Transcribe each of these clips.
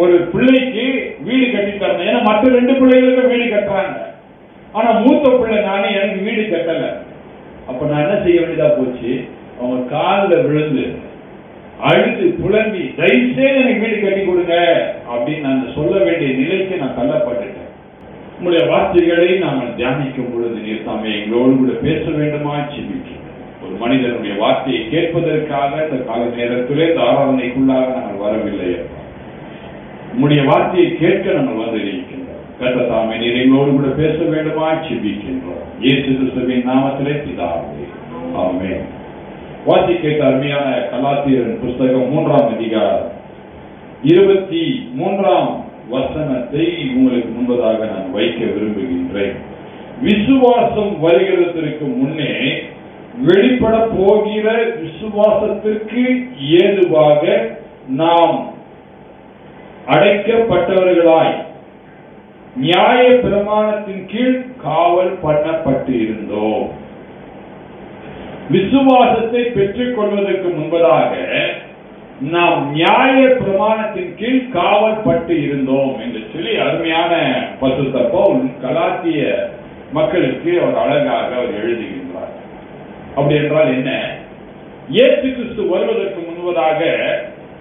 ஒரு பிள்ளைக்கு வீடு கட்டி தரணும் ஏன்னா மற்ற ரெண்டு பிள்ளைகளுக்கும் வீடு கட்டுறாங்க. ஆனா மூத்த பிள்ளை நானே எனக்கு வீடு கட்டல. அப்ப நான் என்ன செய்ய வேண்டியதா போச்சு? அவங்க காலில் விழுந்து அழுது புலம்பி தயவுசெய்து எனக்கு வீடு கட்டி கொடுங்க அப்படின்னு நான் சொல்ல வேண்டிய நிலைக்கு நான் தள்ளப்பட்டுட்டேன். உங்களுடைய வார்த்தைகளை நாங்கள் தியானிக்கும் பொழுது நீர் தாமே எங்களோடு கூட பேச வேண்டுமா? சிந்திக்கிறேன். ஒரு மனிதனுடைய வார்த்தையை கேட்பதற்காக இந்த கால நேரத்திலே இந்த ஆராதனைக்குள்ளாக நாங்கள் வரவில்லை. உங்களுடைய வார்த்தையை கேட்க நம்ம வந்திருக்கின்றோம். கத்த தாமே நீர் எங்களோடு கூட பேச வேண்டுமா? செபிக்கின்றோம் இயேசு கிறிஸ்துவின் நாமத்திலே பிதாவே. ஆமே வாசி கேட்ட அருமையான கலாத்தியரின் புஸ்தகம் மூன்றாம் அதிகாரம். இருபத்தி மூன்றாம் வசனத்தை உங்களுக்கு முன்பதாக நான் வைக்க விரும்புகின்றேன். விசுவாசம் வருகிறதற்கு முன்னே வெளிப்பட போகிற விசுவாசத்திற்கு ஏதுவாக நாம் அடைக்கப்பட்டவர்களாய் நியாய பிரமாணத்தின் கீழ் காவல் பண்ணப்பட்டு இருந்தோம் விசுவாசத்தை பெற்றுக் கொள்வதற்கு முன்பதாக நாம் நியாய பிரமாணத்தின் கீழ் காவல் பட்டு இருந்தோம் என்று சொல்லி அருமையான பசுத்த பவுல் கலாத்திய மக்களுக்கு அவர் அழகாக அவர் எழுதுகின்றார். அப்படி என்றால் என்ன? இயேசு கிறிஸ்து வருவதற்கு முன்பதாக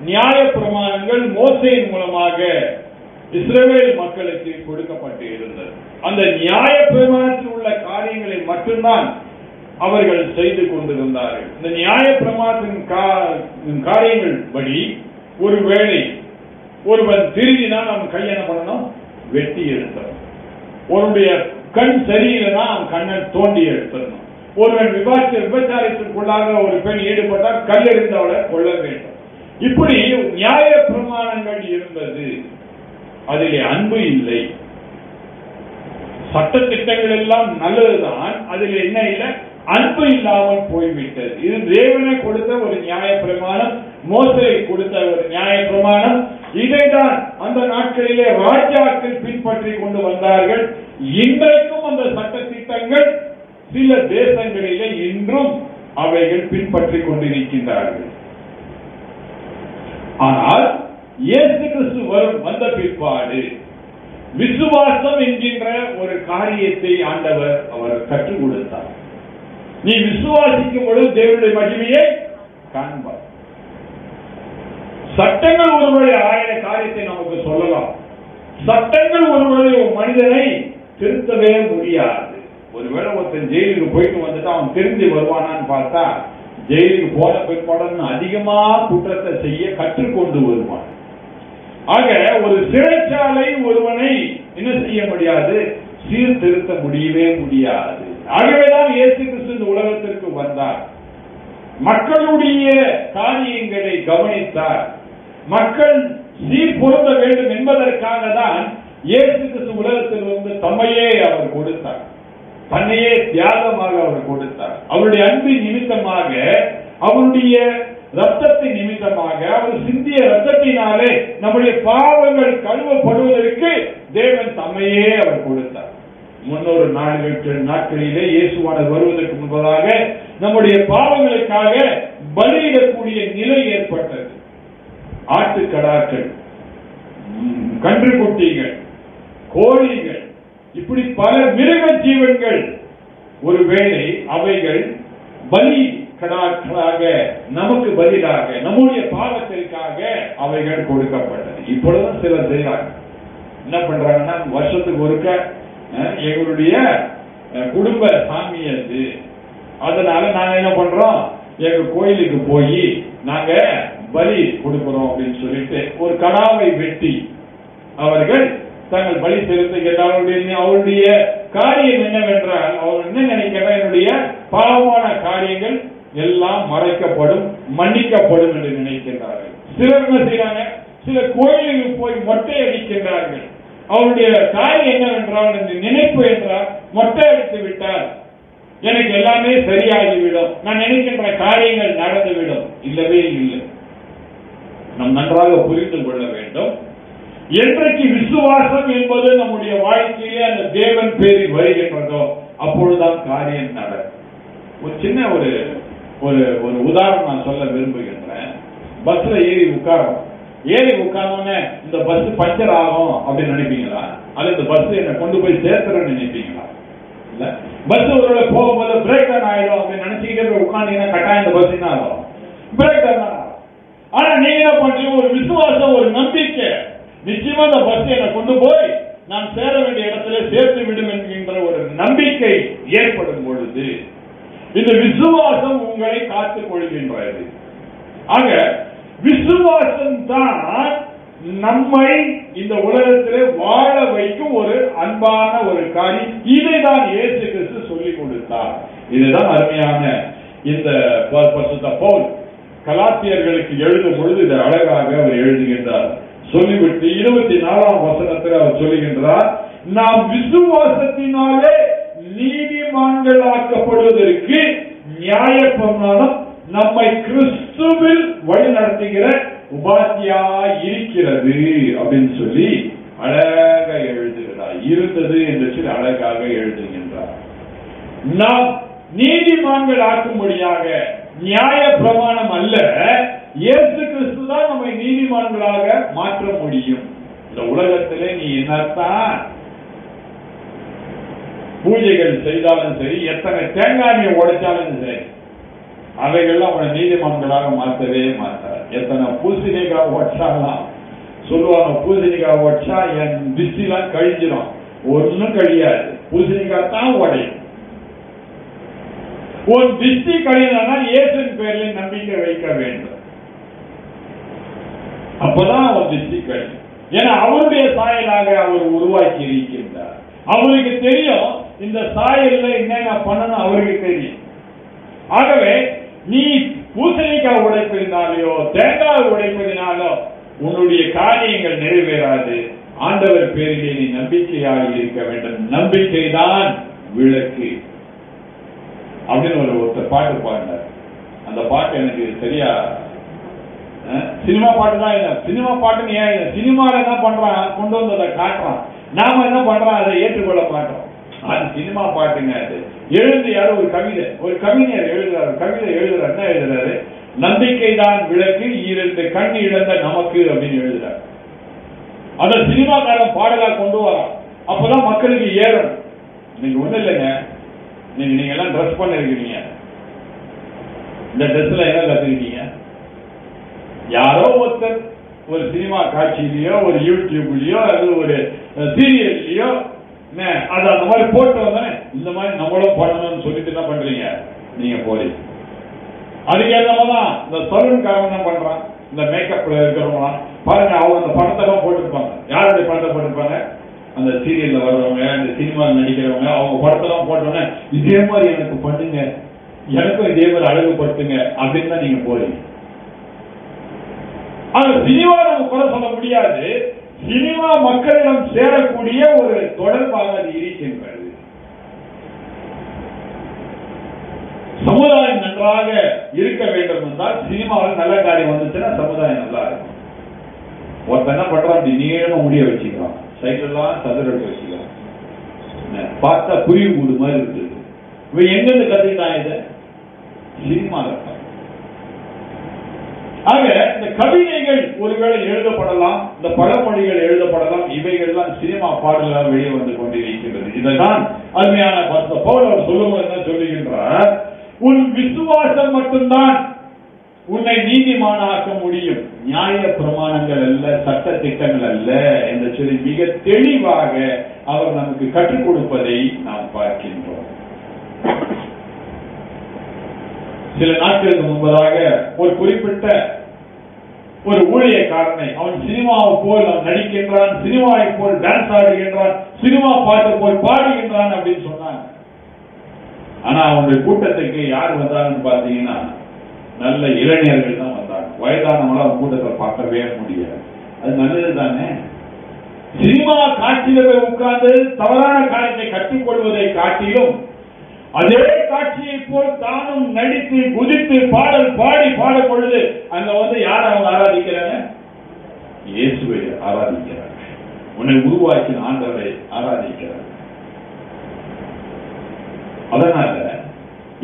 நியாய பிரமாணங்கள் மோசையின் மூலமாக இஸ்ரேல் மக்களுக்கு கொடுக்கப்பட்டு இருந்தது. அந்த நியாய பிரமாணத்தில் உள்ள காரியங்களை மட்டும்தான் அவர்கள் செய்து கொண்டிருந்தார்கள். இந்த நியாய பிரமாணத்தின் கா- காரியங்கள் படி ஒருவேளை ஒருவன் திருடினால் அவன் கை என்ன பண்ணணும் வெட்டி எடுத்தணும் ஒருடைய கண் சரியில்லைன்னா அவன் கண்ணை தோண்டி எடுத்துடணும். ஒருவன் விபாச்ச விபச்சாரத்திற்குள்ளாக ஒரு பெண் ஈடுபட்டால் கல் அவளை கொள்ள வேண்டும். இப்படி நியாய பிரமாணங்கள் இருந்தது. அதிலே அன்பு இல்லை. சட்ட திட்டங்கள் எல்லாம் நல்லதுதான். அதில் என்ன இல்லை? அன்பு இல்லாமல் போய்விட்டது. இது தேவனை கொடுத்த ஒரு நியாய பிரமாணம் மோசை கொடுத்த ஒரு நியாய பிரமாணம். இதைதான் அந்த நாட்களிலே ராஜாக்கள் பின்பற்றி கொண்டு வந்தார்கள். இன்றைக்கும் அந்த சட்ட திட்டங்கள் சில தேசங்களிலே இன்றும் அவைகள் பின்பற்றி கொண்டிருக்கின்றார்கள். ஆனால் இயேசு கிறிஸ்து வரும் வந்த பிற்பாடு விசுவாசம் என்கின்ற ஒரு காரியத்தை ஆண்டவர் அவர் கற்றுக் கொடுத்தார். நீ விசுவாசிக்கும் பொழுது தேவனுடைய மகிமையை காண்பார். சட்டங்கள் ஒருவரை ஆயிரம் காரியத்தை நமக்கு சொல்லலாம். சட்டங்கள் ஒருவரை மனிதனை திருத்தவே முடியாது. ஒருவேளை ஒருத்தன் ஜெயிலுக்கு போயிட்டு வந்துட்டு அவன் திருந்தி வருவானான்னு பார்த்தா ஜெயிலுக்கு போன பிற்பாடு அதிகமா குற்றத்தை செய்ய கற்றுக்கொண்டு வருவான். ஆக ஒரு சிறைச்சாலை ஒருவனை என்ன செய்ய முடியாது? சீர்திருத்த முடியவே முடியாது. ஆகவேதான் இயேசு கிறிஸ்து இந்த உலகத்திற்கு வந்தார். மக்களுடைய காரியங்களை கவனித்தார். மக்கள் சீர் பொருந்த வேண்டும் என்பதற்காக தான் இயேசு கிறிஸ்து உலகத்தில் வந்து தம்மையே அவர் கொடுத்தார். தன்னையே தியாகமாக அவர் கொடுத்தார் அவருடைய அன்பின் நிமித்தமாக அவருடைய ரத்தத்தின் நிமித்தமாக அவர் சிந்திய ரத்தத்தினாலே நம்முடைய பாவங்கள் கழுவப்படுவதற்கு தேவன் தம்மையே அவர் கொடுத்தார் முன்னொரு நாடுகளுக்கு நாட்களிலே இயேசுவானவர் வருவதற்கு முன்பதாக நம்முடைய பாவங்களுக்காக பலியிடக்கூடிய நிலை ஏற்பட்டது. ஆட்டுக்கடாக்கள் கன்று கன்றுக்குட்டிகள் கோழிகள் இப்படி பல மிருக ஜீவன்கள். ஒருவேளை அவைகள் பலி கடாக்களாக நமக்கு பதிலாக நம்முடைய பாவத்திற்காக அவைகள் கொடுக்கப்பட்டது. இப்பொழுதும் சிலர் செய்யறாங்க என்ன பண்றாங்கன்னா வருஷத்துக்கு ஒருக்க அஹ், எங்களுடைய அஹ், குடும்ப சாமி அது. அதனால நாங்க என்ன பண்றோம்? எங்க கோயிலுக்கு போய் நாங்க பலி கொடுக்கிறோம் அப்படின்னு சொல்லிட்டு ஒரு கடாவை வெட்டி அவர்கள் தங்கள் பலி செலுத்த அவருடைய அவருடைய காரியம் என்னவென்றால் அவர் என்ன நினைக்கிறார்? என்னுடைய பாவமான காரியங்கள் எல்லாம் மறைக்கப்படும் மன்னிக்கப்படும் என்று நினைக்கின்றார்கள். சிலர் என்ன செய்யறாங்க சில கோயிலுக்கு போய் மொட்டை அடிக்கின்றார்கள். அவருடைய காரியம் என்னவென்றால் என்று நினைப்பு என்றால் மொட்டை அடித்து விட்டால் எனக்கு எல்லாமே சரியாகிவிடும். நான் நினைக்கின்ற காரியங்கள் நடந்துவிடும். இல்லவே இல்லை. நாம் நன்றாக புரிந்து கொள்ள வேண்டும். என்றைக்கு விசுவாசம் என்பது நம்முடைய வாழ்க்கையிலே அந்த தேவன் பேரில் வருகின்றதோ அப்பொழுதுதான் காரியம் நடக்கும். ஒரு சின்ன ஒரு ஒரு ஒரு உதாரணம் நான் சொல்ல விரும்புகின்றேன். பஸ்ல ஏறி உட்காரும். ஏறி உட்கார்ந்தோடனே இந்த பஸ் பஞ்சர் ஆகும் அப்படின்னு நினைப்பீங்களா? அது இந்த பஸ் என்னை கொண்டு போய் சேர்த்துறேன்னு நினைப்பீங்களா? இல்ல. பஸ் ஒருவேளை போகும்போது பிரேக் டவுன் ஆயிடும் அப்படின்னு நினைச்சிக்கிட்டு உட்காந்தீங்கன்னா கட்டாயம் இந்த பஸ் என்ன ஆகும்? பிரேக் டவுன் ஆகும். ஆனா நீங்க என்ன பண்றீங்க? ஒரு விசுவாசம் ஒரு நம்பிக்கை. நிச்சயமா அந்த பஸ் என்னை கொண்டு போய் நான் சேர வேண்டிய இடத்துல சேர்த்து விடும் என்கின்ற ஒரு நம்பிக்கை ஏற்படும் பொழுது இந்த விசுவாசம் உங்களை காத்துக் கொள்கின்றது. ஆக விசுவாசம் தான் நம்மை இந்த உலகத்திலே வாழ வைக்கும் ஒரு அன்பான ஒரு காரியம் இதை தான் இயேசு கிறிஸ்து சொல்லிக் கொடுத்தார். இதுதான் அருமையான இந்த ப- போல் கலாத்தியர்களுக்கு எழுதும் பொழுது இதை அழகாக அவர் எழுதுகின்றார். சொல்லிவிட்டு இருபத்தி நாலாம் வசனத்தில் அவர் சொல்லுகின்றார் நாம் விசுவாசத்தினாலே நீதிமான்களாக்கப்படுவதற்கு நியாயப்பிரமாணம் நம்மை கிறிஸ்துவில் வழி நடத்துகிற உபாத்தியாய் இருக்கிறது அப்படின்னு சொல்லி அழகாக எழுதுகிறார். இருந்தது என்று சொல்லி அழகாக எழுதுகின்றார். நாம் நீதிமான்கள் ஆக்கும்படியாக நியாய பிரமாணம் அல்ல இயேசு கிறிஸ்து தான் நம்மை நீதிமான்களாக மாற்ற முடியும். இந்த உலகத்திலே நீ என்னத்தான் பூஜைகள் செய்தாலும் சரி எத்தனை தேங்காய் உடைச்சாலும் சரி அவைகள்லாம் அவனை நீதிமன்றங்களாக மாற்றவே மாட்டார். எத்தனை பூசணிக்காய் உடைச்சாலாம் சொல்லுவாங்க பூசணிக்காய் உடைச்சா என் திஷ்டிலாம் கழிஞ்சிடும் ஒன்றும் கழியாது. பூசணிக்காய் தான் உடையும். உன் திஷ்டி கழிந்தனா இயேசுவின் பேரில் நம்பிக்கை வைக்க வேண்டும். அப்பதான் அவர் வெற்றி கிடைக்கும் ஏன்னா அவருடைய சாயலாக அவர் உருவாக்கி இருக்கின்றார். அவருக்கு தெரியும் இந்த சாயல்ல என்னென்ன பண்ணணும் அவருக்கு தெரியும். ஆகவே நீ பூசணிக்காய் உடைப்பதினாலேயோ தேங்காய் உடைப்பதினாலோ உன்னுடைய காரியங்கள் நிறைவேறாது. ஆண்டவர் பேரிலே நீ நம்பிக்கையாக இருக்க வேண்டும். நம்பிக்கை தான் விளக்கு. அப்படின்னு ஒரு ஒருத்தர் பாட்டு பாடினார். அந்த பாட்டு எனக்கு சரியா சினிமா பாட்டு தான் இல்லை சினிமா பாட்டுன்னு ஏன் இல்லை சினிமாவில் என்ன பண்றான்? கொண்டு வந்து அதை காட்டுறான். நாம என்ன பண்ணுறான் அதை ஏற்றுக்கொள்ள மாட்டோம். அது சினிமா பாட்டுங்க அது. எழுந்து யாரும் ஒரு கவிதை. ஒரு கவிஞர் எழுதுறாரு. கவிதை எழுதுறாரு. என்ன எழுதுறாரு? நம்பிக்கை தான் விளக்கு இரண்டு கண் இழந்த நமக்கு அப்படின்னு எழுதுறாரு. அந்த சினிமாக்காரன் பாடலா கொண்டு வரான். அப்பதான் மக்களுக்கு ஏறும் நீங்க ஒண்ணு இல்லைங்க. நீங்க நீங்க எல்லாம் ட்ரெஸ் பண்ணிருக்கீங்க இந்த ட்ரெஸ்ல என்ன கத்துக்கிட்டீங்க யாரோ ஒருத்தர் ஒரு சினிமா காட்சியிலயோ ஒரு யூடியூப்லயோ அல்லது ஒரு சீரியல்லையோ அது அந்த மாதிரி போட்டு வந்தானே இந்த மாதிரி நம்மளும் பண்ணணும்னு சொல்லிட்டு என்ன பண்றீங்க? நீங்க போறீங்க அதுக்கு என்னதான் இந்த சலூன்காரன் என்ன பண்றான்? இந்த மேக்கப்ல இருக்கிறவங்களாம். பாருங்க அவங்க அந்த படத்தை எல்லாம் போட்டிருப்பாங்க. யாருடைய படத்தை போட்டிருப்பாங்க? அந்த சீரியல்ல வர்றவங்க இந்த சினிமாவில் நடிக்கிறவங்க அவங்க படத்தெல்லாம் போட்டோன்னே இதே மாதிரி எனக்கு பண்ணுங்க. எனக்கும் இதே மாதிரி அழகுபடுத்துங்க. அப்படின்னு தான் நீங்க போறீங்க. ஆனா சினிமா நம்ம குறை சொல்ல முடியாது. சினிமா மக்களிடம் சேரக்கூடிய ஒரு தொடர்பாக அது இருக்கின்றது. சமுதாயம் நன்றாக இருக்க வேண்டும் என்றால் சினிமாவில் நல்ல காரியம் வந்துச்சுன்னா சமுதாயம் நல்லா இருக்கும். ஒருத்தன் என்ன பண்றான்? நீளமா முடிய வச்சுக்கிறான். சைக்கிள்லாம் சதுரடி வச்சுக்கிறான். பார்த்தா புரிய கூடு மாதிரி இருக்குது. இவன் எங்கிருந்து கத்துக்கிட்டான் இதை? சினிமா ஆக இந்த கவிதைகள் ஒருவேளை எழுதப்படலாம் இந்த பழமொழிகள் எழுதப்படலாம் இவைகள்லாம் சினிமா பாடலாக வெளியே வந்து கொண்டிருக்கின்றது. இதைதான் அருமையான பக்த பவுல் அவர் சொல்லும்போது என்ன சொல்லுகின்றார்? உன் விசுவாசம் மட்டும்தான் உன்னை நீதிமானாக்க முடியும். நியாய பிரமாணங்கள் அல்ல சட்ட திட்டங்கள் அல்ல. என்று சொல்லி மிக தெளிவாக அவர் நமக்கு கற்றுக் கொடுப்பதை நாம் பார்க்கின்றோம். சில நாட்களுக்கு முன்பதாக ஒரு குறிப்பிட்ட ஒரு ஊழியக்காரனை அவன் சினிமாவை போல் அவன் நடிக்கின்றான் சினிமாவை போல் டான்ஸ் ஆடுகின்றான் சினிமா பாட்டு போல் பாடுகின்றான் அப்படின்னு சொன்னாங்க. ஆனா அவனுடைய கூட்டத்துக்கு யார் வந்தாங்கன்னு பாத்தீங்கன்னா நல்ல இளைஞர்கள் தான் வந்தாங்க. வயதானவங்கள அவன் கூட்டத்தை பார்க்கவே முடியாது அது நல்லது தானே? சினிமா காட்சியில போய் உட்கார்ந்து தவறான காரியத்தை கற்றுக்கொள்வதை காட்டிலும் அதே காட்சியை போல் தானும் நடித்து குதித்து பாடல் பாடி பாடும் பொழுது அங்க வந்து யார் அவங்க ஆராதிக்கிறாங்க? இயேசுவை ஆராதிக்கிறாங்க. உன்னை உருவாக்கின ஆண்டவரை ஆராதிக்கிறாங்க. அதனால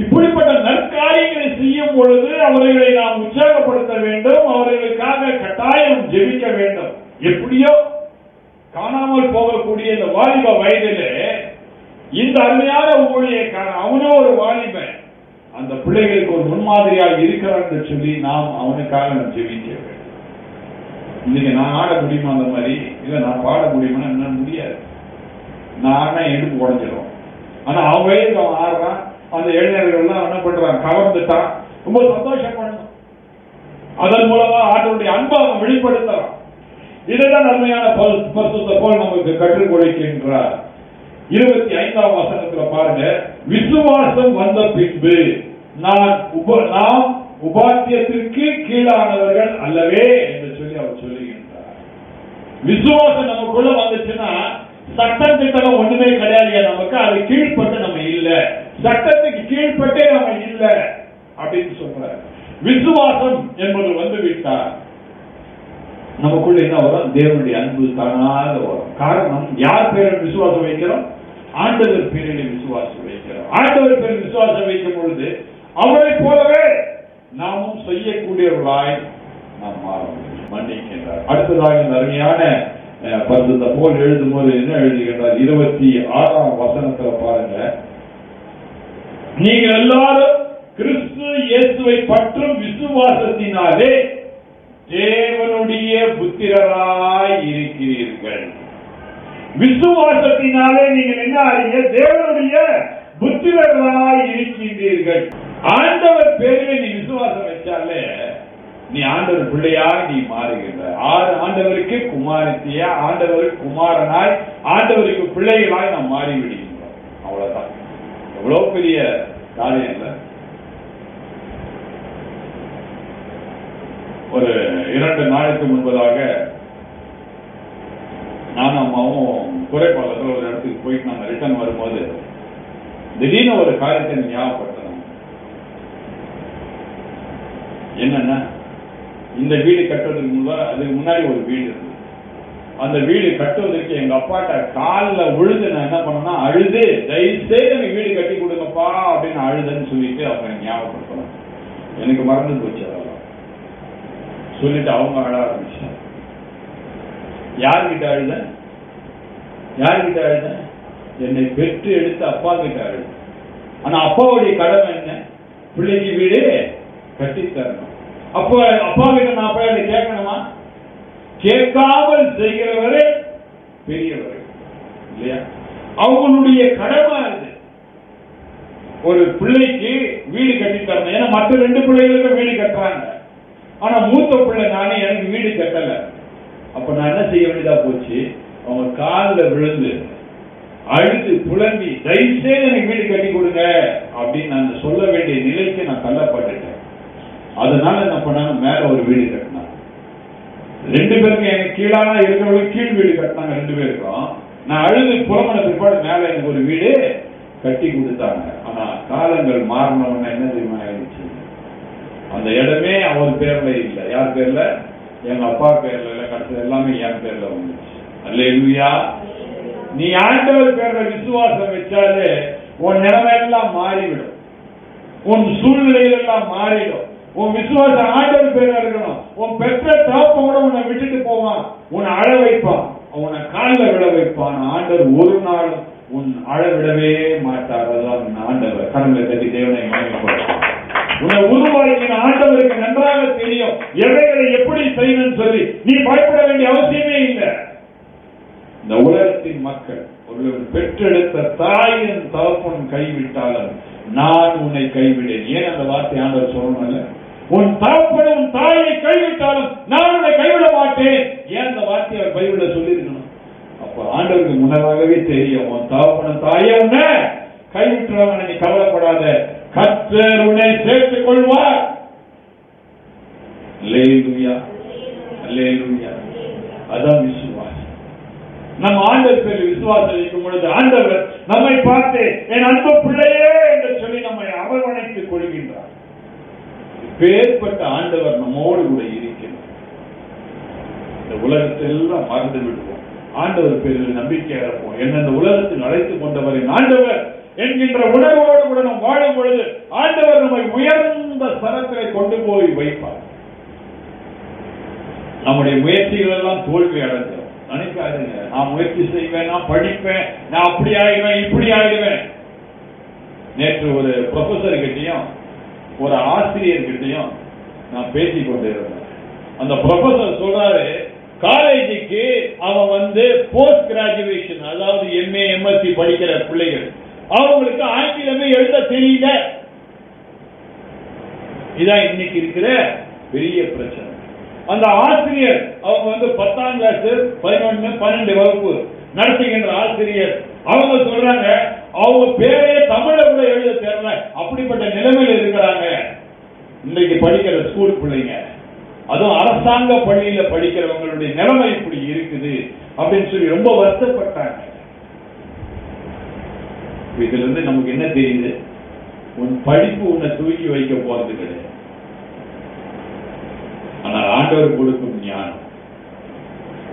இப்படிப்பட்ட நற்காரியங்களை செய்யும் பொழுது அவர்களை நாம் உற்சாகப்படுத்த வேண்டும் அவர்களுக்காக கட்டாயம் ஜெபிக்க வேண்டும். எப்படியோ காணாமல் போகக்கூடிய இந்த வாலிப வயதிலே இந்த அருமையான ஊழியக்காரன் அவனும் ஒரு வாலிபன். அந்த பிள்ளைகளுக்கு ஒரு முன்மாதிரியாக இருக்கிறான் சொல்லி நாம் அவனுக்காக நாம் ஜெபிக்க வேண்டும். இன்னைக்கு நான் ஆட முடியுமா அந்த மாதிரி? இல்லை நான் பாட முடியுமா என்ன முடியாது. நான் ஆடினா எடுப்பு உடஞ்சிடும் ஆனா அவன் வயதுக்கு அவன் ஆடுறான். அந்த இளைஞர்கள்லாம் என்ன பண்றான் கவர்ந்துட்டான். ரொம்ப சந்தோஷம் பண்ணணும். அதன் மூலமா ஆண்டவருடைய அன்பை அவன் வெளிப்படுத்துறான். இதுதான் நன்மையான பரிசு- பரிசுத்த போல் நமக்கு கற்றுக் கொடுக்கின்றார். இருபத்தி ஐந்தாம் வசனத்துல பாருங்க விசுவாசம் வந்த பின்பு நான் உப நாம் உபாத்தியத்திற்கு கீழானவர்கள் அல்லவே என்று சொல்லி அவர் சொல்லுகின்றார். விசுவாசம் நமக்குள்ள வந்துச்சுன்னா சட்டம் திட்டம் ஒண்ணுமே கிடையாது நமக்கு? அது கீழ்ப்பட்டு நம்ம இல்ல. சட்டத்துக்கு கீழ்ப்பட்டே நம்ம இல்ல. அப்படின்னு சொல்ற விசுவாசம் என்பது வந்து விட்டார் நமக்குள்ள என்ன வரும்? தேவனுடைய அன்பு தானாக வரும். காரணம் யார் பேரில் விசுவாசம் வைக்கிறோம்? ஆண்டவர் பேரில் விசுவாசம் வைக்கிறோம். ஆண்டவர் பேரில் விசுவாசம் வைக்கும் பொழுது அவரை போலவே நாமும் செய்யக்கூடியவர்களாய் நாம் மாற மன்னிக்கின்றார். அடுத்ததாக இந்த அருமையான பரிசுத்த போல் எழுதும் போது என்ன எழுதுகின்றார்? இருபத்தி ஆறாம் வசனத்துல பாருங்க. நீங்கள் எல்லாரும் கிறிஸ்து இயேசுவை பற்றும் விசுவாசத்தினாலே தேவனுடைய புத்திரராய் இருக்கிறீர்கள். விசுவாசத்தினாலே நீங்கள் என்ன ஆறீங்க? தேவனுடைய புத்திரர்களாய் இருக்கின்றீர்கள். ஆண்டவர் பேரில் நீ விசுவாசம் வச்சாலே நீ ஆண்டவர் பிள்ளையாய் நீ மாறுகின்ற. ஆறு ஆண்டவருக்கு குமாரத்திய ஆண்டவருக்கு குமாரனாய் ஆண்டவருக்கு பிள்ளைகளாய் நாம் மாறி விடுகின்றோம் அவ்வளவுதான். எவ்வளவு பெரிய காரியம் இல்லை. ஒரு இரண்டு நாளைக்கு முன்பதாக நானும் அம்மாவும் குறைபாலத்தில் ஒரு இடத்துக்கு போயிட்டு நாங்கள் ரிட்டர்ன் வரும்போது திடீர்னு ஒரு காரியத்தை ஞாபகப்படுத்தணும். என்னன்னா இந்த வீடு கட்டுறதுக்கு முன்பா அதுக்கு முன்னாடி ஒரு வீடு இருக்கு. அந்த வீடு கட்டுவதற்கு எங்க அப்பாட்ட காலில் விழுந்து நான் என்ன பண்ணேன்னா அழுது தயவுசெய்து எனக்கு வீடு கட்டி கொடுங்கப்பா அப்படின்னு அழுதுன்னு சொல்லிட்டு அவங்க ஞாபகப்படுத்தணும். எனக்கு மறந்து போச்சு சொல்லிட்டு அவங்க அழ ஆரம்பிச்சாங்க. யார்கிட்ட அழுத? யார்கிட்ட அழுத? என்னை பெற்று எடுத்து அப்பா கிட்ட அழுத. ஆனா அப்பாவுடைய கடமை என்ன? பிள்ளைக்கு வீடு கட்டி தரணும். அப்போ அப்பா கிட்ட நான் போய் அதை கேட்கணுமா? கேட்காமல் செய்கிறவரே பெரியவர். இல்லையா? அவங்களுடைய கடமை அது. ஒரு பிள்ளைக்கு வீடு கட்டி தரணும். ஏன்னா மற்ற ரெண்டு பிள்ளைகளுக்கும் வீடு கட்டுறாங்க. ஆனா மூத்த பிள்ளை நானே எனக்கு வீடு கட்டல. அப்ப நான் என்ன செய்ய வேண்டியதா போச்சு? அவங்க காலில் விழுந்து அழுது புலம்பி தயவுசெய்து எனக்கு வீடு கட்டி கொடுங்க அப்படின்னு நான் சொல்ல வேண்டிய நிலைக்கு நான் தள்ளப்பட்டுட்டேன். அதனால என்ன பண்ணாங்க? மேல ஒரு வீடு கட்டினாங்க. ரெண்டு பேருக்கும் எனக்கு கீழான இருக்கிறவங்க கீழ் வீடு கட்டினாங்க ரெண்டு பேருக்கும். நான் அழுது புறமண பிற்பாடு மேல எனக்கு ஒரு வீடு கட்டி கொடுத்தாங்க. ஆனா காலங்கள் மாறினவன என்ன தெரியுமா? அந்த இடமே அவர் பேர்ல இல்லை. யார் பேர்ல? எங்க அப்பா பேர்ல இல்ல. கடைசி எல்லாமே என் பேர்ல வந்துச்சு. அல்லேலூயா. நீ ஆண்டவர் பேர்ல விசுவாசம் வச்சாலே உன் நிலைமை எல்லாம் மாறிவிடும். உன் சூழ்நிலைகள் எல்லாம் மாறிடும். உன் விசுவாசம் ஆண்டவர் பேர்ல இருக்கணும். உன் பெற்ற தாப்ப கூட உன்னை விட்டுட்டு போவான். உன்னை அழ வைப்பான். உன்னை காலில் விட வைப்பான். ஆண்டவர் ஒரு நாள் உன் அழ விடவே மாட்டார். அதான் ஆண்டவர். கடமை கட்டி தேவனை மகிமைப்படுத்தும் உன்னை உருவாக்கின ஆண்டவருக்கு நன்றாக தெரியும். எவைகளை எப்படி செய்யணும்னு சொல்லி. நீ பயப்பட வேண்டிய அவசியமே இல்லை. இந்த உலகத்தின் மக்கள் ஒருவர் பெற்றெடுத்த தாயின் தகப்பன் கைவிட்டாலும் நான் உன்னை கைவிடேன். ஏன் அந்த வார்த்தை ஆண்டவர் சொல்லணும்ல? உன் தகப்பன் உன் தாயை கைவிட்டாலும் நான் உன்னை கைவிட மாட்டேன். ஏன் அந்த வார்த்தையை அவர் கைவிட சொல்லியிருக்கணும்? அப்ப ஆண்டவருக்கு முன்னதாகவே தெரியும் உன் தகப்பன தாயை உன்ன கைவிட்டுறவங்க நீ கவலைப்படாத. கர்த்தர் அல்லேலூயா அல்லேலூயா. அதான் விசுவாசம். நம்ம ஆண்டவர் விசுவாசம் வைக்கும் பொழுது ஆண்டவர் நம்மை பார்த்து என் அன்பு பிள்ளையே என்று சொல்லி நம்மை அரவணைத்துக் கொள்கின்றார். பேர்பட்ட ஆண்டவர் நம்மோடு கூட இருக்கிறார். இந்த உலகத்தெல்லாம் மறந்து விடுவோம். ஆண்டவர் பேரில் நம்பிக்கை இறப்போம் என்ன இந்த உலகத்தில் அழைத்துக் கொண்டவரின் ஆண்டவர் என்கின்ற உணர்வோடு கூட நாம் வாழும் பொழுது ஆண்டவர் நம்மை உயர்ந்த சரத்திலே கொண்டு போய் வைப்பார். நம்முடைய முயற்சிகள் எல்லாம் தோல்வி அடைஞ்சோம் நினைக்காதுங்க. நான் முயற்சி செய்வேன் நான் படிப்பேன் நான் அப்படி ஆயிடுவேன் இப்படி ஆயிடுவேன். நேற்று ஒரு ப்ரொஃபசர் கிட்டையும் ஒரு ஆசிரியர் கிட்டையும் நான் பேசி கொண்டிருந்தேன் அந்த ப்ரொஃபசர் சொல்றாரு காலேஜுக்கு அவன் வந்து போஸ்ட் கிராஜுவேஷன் அதாவது எம்ஏ எம்எஸ்சி படிக்கிற பிள்ளைகள் அவங்களுக்கு ஆங்கிலமே எழுத தெரியல. இதான் இன்னைக்கு இருக்கிற பெரிய பிரச்சனை. அந்த ஆசிரியர் அவங்க வந்து பத்தாம் கிளாஸ் பதினொன்று பன்னெண்டு வகுப்பு நடத்துகின்ற ஆசிரியர். அவங்க சொல்றாங்க அவங்க பேரையே தமிழை கூட எழுத தெரியல அப்படிப்பட்ட நிலைமையில் இருக்கிறாங்க. இன்னைக்கு படிக்கிற ஸ்கூல் பிள்ளைங்க அதுவும் அரசாங்க பள்ளியில படிக்கிறவங்களுடைய நிலைமை இப்படி இருக்குது அப்படின்னு சொல்லி ரொம்ப வருத்தப்பட்டாங்க. இதுல இருந்து நமக்கு என்ன தெரியுது? உன் படிப்பு உன்னை தூக்கி வைக்க போறது கிடையாது. ஆண்டவர் கொடுக்கும் ஞானம்?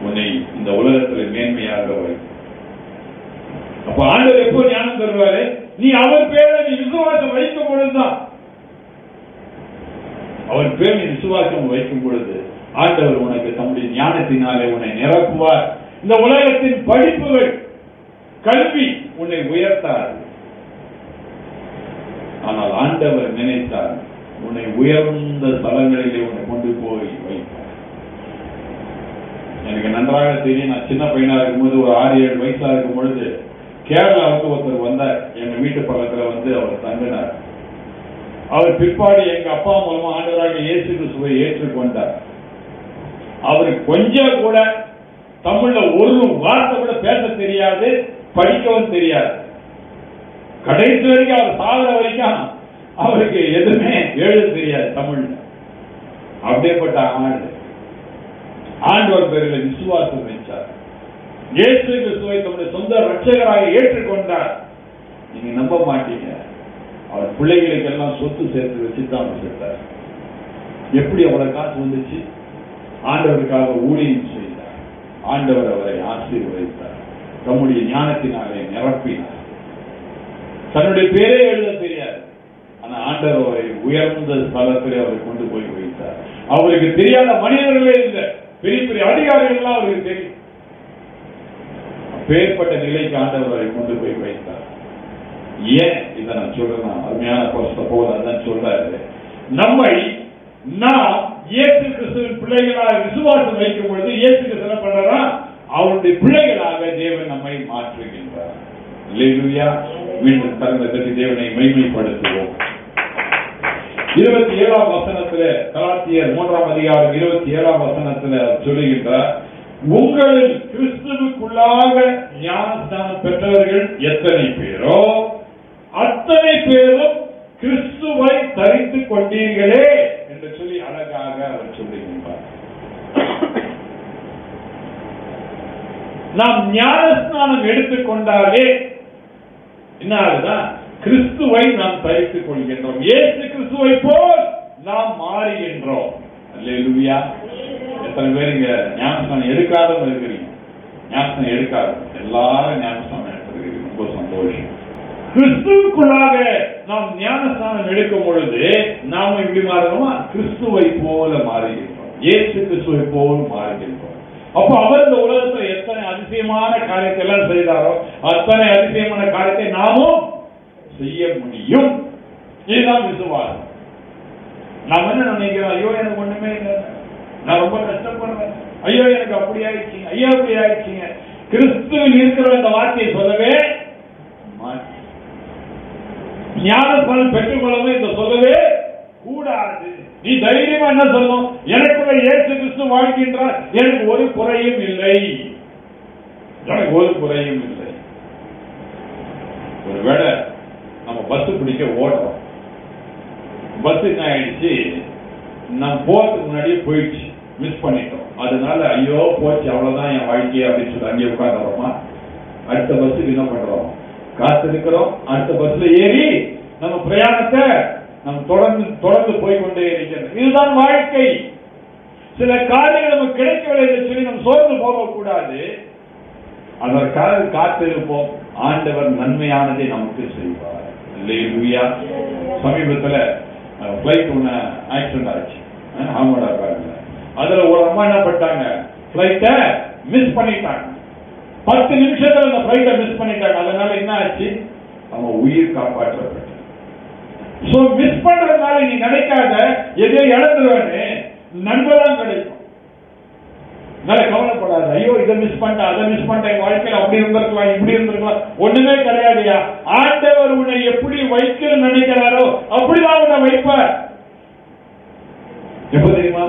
உன்னை இந்த உலகத்துல மேன்மையாக வைக்கும். அப்ப ஆண்டவர் எப்போ ஞானம் தருவாரு? நீ அவர் பேரை நீ விசுவாசம் வைக்கும் பொழுதுதான். அவர் பேர் நீ விசுவாசம் வைக்கும் பொழுது ஆண்டவர் உனக்கு தம்முடைய ஞானத்தினாலே உன்னை நிரப்புவார். இந்த உலகத்தின் படிப்புகள் கல்வி உன்னை உயர்த்தார் ஆனால் ஆண்டவர் நினைத்தார் உன்னை உயர்ந்த ஸ்தலங்களிலே உன்னை கொண்டு போய் வைப்பார் எனக்கு நன்றாக தெரியும் நான் சின்ன பையனா இருக்கும்போது ஒரு ஆறு ஏழு வயசா இருக்கும் பொழுது கேரளாவுக்கு ஒருத்தர் வந்தார். எங்க வீட்டு பக்கத்துல வந்து அவர் தங்கினார். அவர் பிற்பாடு எங்க அப்பா மூலமா ஆண்டவராக இயேசு கிறிஸ்துவை ஏற்றுக்கொண்டார். அவர் கொஞ்சம் கூட தமிழ்ல ஒரு வார்த்தை கூட பேச தெரியாது படிக்கவும் தெரியாது. கடைசி வரைக்கும் அவர் சாகுற வரைக்கும் அவருக்கு எதுவுமே எழுத தெரியாது தமிழ்ல. அப்படியேப்பட்ட ஆண்டு. ஆண்டவர் பேரில் விசுவாசம் வச்சார் இயேசு கிறிஸ்துவை தம்முடைய சொந்த ரட்சகராக ஏற்றுக்கொண்டார். நீங்க நம்ப மாட்டீங்க. அவர் பிள்ளைகளுக்கு எல்லாம் சொத்து சேர்த்து வச்சு தான் எப்படி அவரை காசு வந்துச்சு? ஆண்டவருக்காக ஊழியம் செய்தார். ஆண்டவர் அவரை ஆசீர்வதித்தார். தம்முடைய ஞானத்தினாலே நிரப்பினார். தன்னுடைய பேரே எழுத ஆண்டவர் அவரை உயர்ந்த ஸ்தலத்திலே அவரை கொண்டு போய் வைத்தார். அவருக்கு தெரியாத மனிதர்களே இல்லை. பெரிய பெரிய அதிகாரிகள் எல்லாம் அவருக்கு தெரியும். பேர்பட்ட நிலைக்கு ஆண்டவர் அவரை கொண்டு போய் வைத்தார். ஏன்? இதை நான் சொல்றேன். அருமையான போல அதான் சொல்றாரு. நம்மை நாம் இயேசு கிறிஸ்துவின் பிள்ளைகளாக விசுவாசம் வைக்கும் பொழுது இயேசு கிறிஸ்து என்ன பண்றாரா? அவருடைய பிள்ளைகளாக தேவன் நம்மை மாற்றுகின்றார். அல்லேலூயா மீண்டும் தகுந்த தேவனை மைமைப்படுத்துவோம். இருபத்தி ஏழாம் வசனத்துல கலாத்தியர் மூன்றாம் அதிகாரம் இருபத்தி ஏழாம் வசனத்துல அவர் சொல்லுகின்றார் உங்களில் கிறிஸ்துவுக்குள்ளாக ஞானஸ்தானம் பெற்றவர்கள் எத்தனை பேரோ? அத்தனை பேரும் கிறிஸ்துவை தரித்துக் கொண்டீர்களே என்று சொல்லி அழகாக அவர் சொல்லுகின்றார். நாம் ஞானஸ்நானம் எடுத்துக்கொண்டாலே என்ன ஆகுதா? கிறிஸ்துவை நாம் தரித்துக் கொள்கின்றோம். ஏசு கிறிஸ்துவை போல் நாம் மாறுகின்றோம் அல்லேலூயா. எத்தனை பேர் இங்க ஞானஸ்தானம் எடுக்காதவங்க இருக்கிறீங்க. ஞானஸ்தானம் எடுக்காத எல்லாரும் ஞானஸ்தானம் எடுத்திருக்கிறீங்க ரொம்ப சந்தோஷம். கிறிஸ்துக்குள்ளாக நாம் ஞானஸ்தானம் எடுக்கும் பொழுது நாம இப்படி மாறணுமா கிறிஸ்துவை போல மாறுகின்றோம் ஏசு கிறிஸ்துவை போல மாறுகின்றோம் அப்ப அவர் இந்த உலகத்துல எத்தனை அதிசயமான காரியத்தை எல்லாம் செய்தாரோ அத்தனை அதிசயமான காரியத்தை நாமும் செய்ய முடியும். இதுதான் விசுவாசம். நாம் என்ன நினைக்கிறோம்? ஐயோ எனக்கு ஒண்ணுமே இல்லை. நான் ரொம்ப கஷ்டப்படுறேன். ஐயோ எனக்கு அப்படி ஆயிடுச்சுங்க ஐயோ அப்படி ஆயிடுச்சுங்க. கிறிஸ்துவில் இருக்கிற இந்த வார்த்தையை சொல்லவே மாட்டேன். ஞானஸ்தானம் பெற்றுக்கொள்ளவே இந்த சொல்லவே கூடாது. நீ தைரியமா என்ன சொல்லணும்? எனக்குள்ள இயேசு கிறிஸ்து வாழ்கின்றார். எனக்கு ஒரு குறையும் இல்லை. எனக்கு ஒரு குறையும் இல்லை. ஒருவேளை நம்ம பஸ் பிடிக்க ஓடுறோம். பஸ் என்ன ஆயிடுச்சு? நம்ம போறதுக்கு முன்னாடியே போயிடுச்சு. மிஸ் பண்ணிட்டோம். அதனால ஐயோ போச்சு அவ்வளவுதான் என் வாழ்க்கை அப்படின்னு சொல்லி அங்கேயே உட்காந்துறோமா அடுத்த பஸ்ஸுக்கு என்ன பண்றோம்? காத்திருக்கிறோம் அடுத்த பஸ்ல ஏறி நம்ம பிரயாணத்தை நம்ம தொடர்ந்து தொடர்ந்து போய்கொண்டே இருக்கிறோம். இதுதான் வாழ்க்கை. சில காரியங்கள் நமக்கு கிடைக்கவில்லை என்று சொல்லி நம்ம சோர்ந்து போகக்கூடாது. அதற்காக காத்திருப்போம். ஆண்டவர் நன்மையானதை நமக்கு செய்வார். அல்லேலூயா சமீபத்தில் ஃப்ளைட் ஒன்று ஆக்சிடென்ட் ஆச்சு. ஆமாடா பாருங்க. அதுல ஒரு அம்மா என்ன பண்ணிட்டாங்க? ஃப்ளைட்டை மிஸ் பண்ணிட்டாங்க. பத்து நிமிஷத்தில் அந்த ஃப்ளைட்டை மிஸ் பண்ணிட்டாங்க. அதனால என்ன ஆச்சு? அவங்க உயிர் காப்பாற்றப்பட்டது ஸோ மிஸ் பண்ணுறதுனால நீ நினைக்காத எதையோ இழந்துருவேன்னு நண்பதான் கிடைக்கும். அதனால கவலைப்படாத. ஐயோ இதை மிஸ் பண்ணிட்டேன் அதை மிஸ் பண்ணிட்டேன். என் வாழ்க்கையில அப்படி இருந்திருக்கலாம் இப்படி இருந்திருக்கலாம். ஒண்ணுமே கிடையாதுயா ஆண்டவர் உன்னை எப்படி வைக்கணும்னு நினைக்கிறாரோ அப்படிதான் உன்னை வைப்பார். எப்ப தெரியுமா?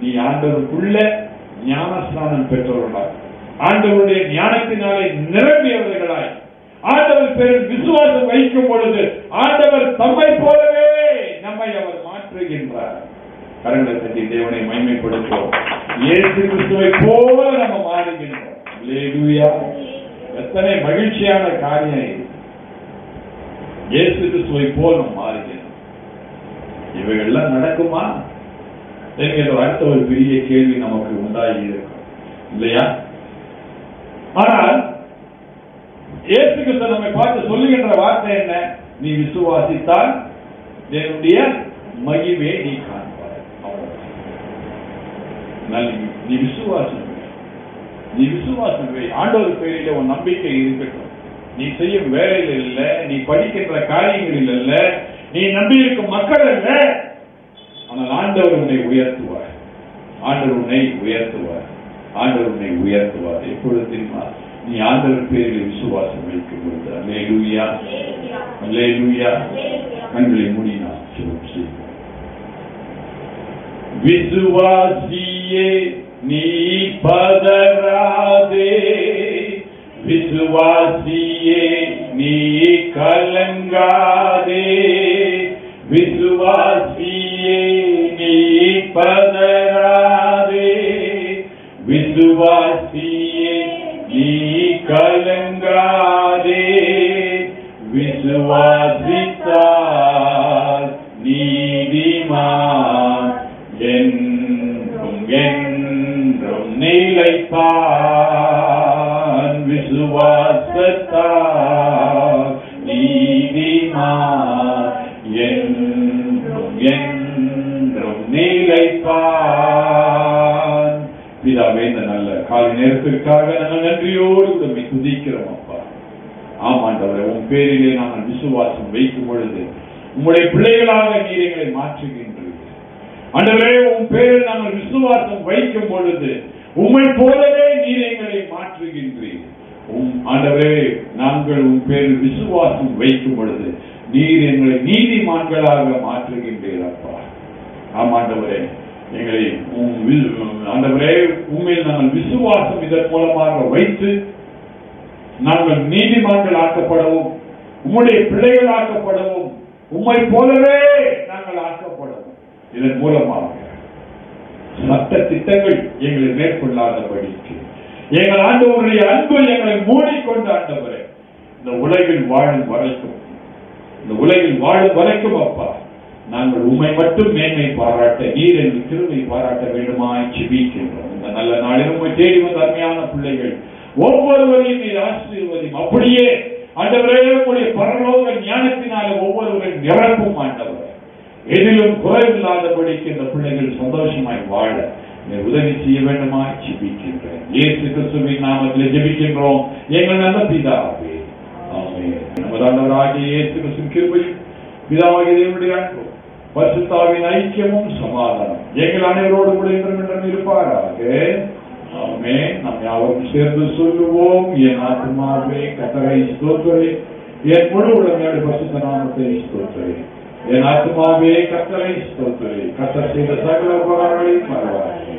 நீ ஆண்டவருக்குள்ள ஞானஸ்நானம் பெற்றவர்களாய். ஆண்டவருடைய ஞானத்தினாலே நிரம்பியவர்களாய். ஆண்டவர் பெரும் விசுவாசம் வைக்கும் பொழுது ஆண்டவர் தம்மை போலவே நம்மை அவர் மாற்றுகின்றார். கரங்களை தட்டி தேவனை மைமைப்படுத்துவோம் இயேசு கிறிஸ்துவை போல நம்ம மாறுகின்றோம் எத்தனை மகிழ்ச்சியான காரியம் இது இயேசு கிறிஸ்துவை போல நம்ம மாறுகின்றோம் இவைகள்லாம் நடக்குமா? என்கிற அடுத்த ஒரு பெரிய கேள்வி நமக்கு உண்டாகி இருக்கும் இல்லையா? ஆனால் இயேசு கிறிஸ்து நம்மை பார்த்து சொல்லுகின்ற வார்த்தை என்ன? நீ விசுவாசித்தால் என்னுடைய மகிமையை நீ காண நீ- விசுவாசம் நீ விசுவாசம் ஆண்டவர் பெயரிலே உன் நம்பிக்கை இருக்கட்டும். நீ செய்யும் வேலையில் இல்ல நீ படிக்கின்ற காரியங்களில் இல்ல நீ நம்பி இருக்கும் மக்கள் அல்ல. ஆனால் ஆண்டவர் உன்னை உயர்த்துவார். ஆண்டவர் உன்னை உயர்த்துவார். ஆண்டவர் உன்னை உயர்த்துவார். எப்பொழுது தெரியுமா? நீ ஆண்டவர் பேரில் விசுவாசம் வைக்கும் பொழுது. அல்லேலூயா. அல்லேலூயா. கண்களை மூடினார் விசுவாசியே நீ பதறாதே விசுவாசியே நீ கலங்காதே விசுவாசியே நீ பதறாதே விசுவாசியே நீ கலங்காதே விசுவாசித்தால் உன் பேரிலே நாங்கள் விசுவாசம் வைக்கும் பொழுது உம்முடைய பிள்ளைகளாக நீர் எங்களை மாற்றுகின்றீர்கள் உன் பேரில் நாங்கள் விசுவாசம் வைக்கும் பொழுது உம்மை போலவே நீர் எங்களை மாற்றுகின்றீர். உம் ஆண்டவரே நாங்கள் உன் பேரில் விசுவாசம் வைக்கும் பொழுது நீர் எங்களை நீதிமான்களாக மாற்றுகின்றீர் அப்பா. ஆமாண்டவரே எங்களை உம் வி- ஆண்டவரே உண்மையில் நாங்கள் விசுவாசம் இதன் மூலமாக வைத்து நாங்கள் நீதிமான்கள் ஆக்கப்படவும் உம்முடைய பிள்ளைகள் ஆக்கப்படவும் உம்மை போலவே நாங்கள் ஆக்கப்படவும். இதன் மூலமாக மற்ற திட்டங்கள் எங்களை மேற்கொள்ளாதபடிக்கு எங்கள் ஆண்டவருடைய அன்பு எங்களை மூடிக்கொண்டு ஆண்டவரே இந்த உலகில் வாழும் வரைக்கும் இந்த உலகில் வாழும் வரைக்கும் அப்பா நாங்கள் உண்மை மட்டும் மேன்மை பாராட்ட நீர் என்று திருமை பாராட்ட வேண்டுமா ஜெபிக்கின்றோம். இந்த நல்ல நாளில் உண்மை தேடி வந்த அருமையான பிள்ளைகள் ஒவ்வொருவரையும் நீர் ஆசீர்வதியும் அப்படியே ஆண்டவரே உங்களுடைய பரலோக ஞானத்தினால ஒவ்வொருவரையும் நிரப்பும் ஆண்டவர். எதிலும் குறைவில்லாதபடிக்கு இந்த பிள்ளைகள் சந்தோஷமாய் வாழ நீர் உதவி செய்ய வேண்டுமா? ஜெபிக்கின்றேன். இயேசு கிறிஸ்துவின் நாமத்தில் ஜெபிக்கின்றோம். எங்கள் நல்ல பிதாவே. ஆமென். நமது ஆண்டவராகிய இயேசு கிறிஸ்துவின் கிருபையும் பிதாவாகிய தேவனுடைய அன்பும் பரிசுத்தாவின் ஐக்கியமும் சமாதானம் எங்கள் அனைவரோடு கூட இன்றும் இருப்பாராக. ஆமே நாம் யாவரும் சேர்ந்து சொல்லுவோம் என் ஆத்மாவே கத்தரை ஸ்தோத்திரே என் முழு உடனடி பரிசுத்த நாமத்தை ஸ்தோத்திரே என் ஆத்மாவே கத்தரை ஸ்தோத்திரே கத்தர் செய்த சகல உபகாரங்களையும் மறவாதே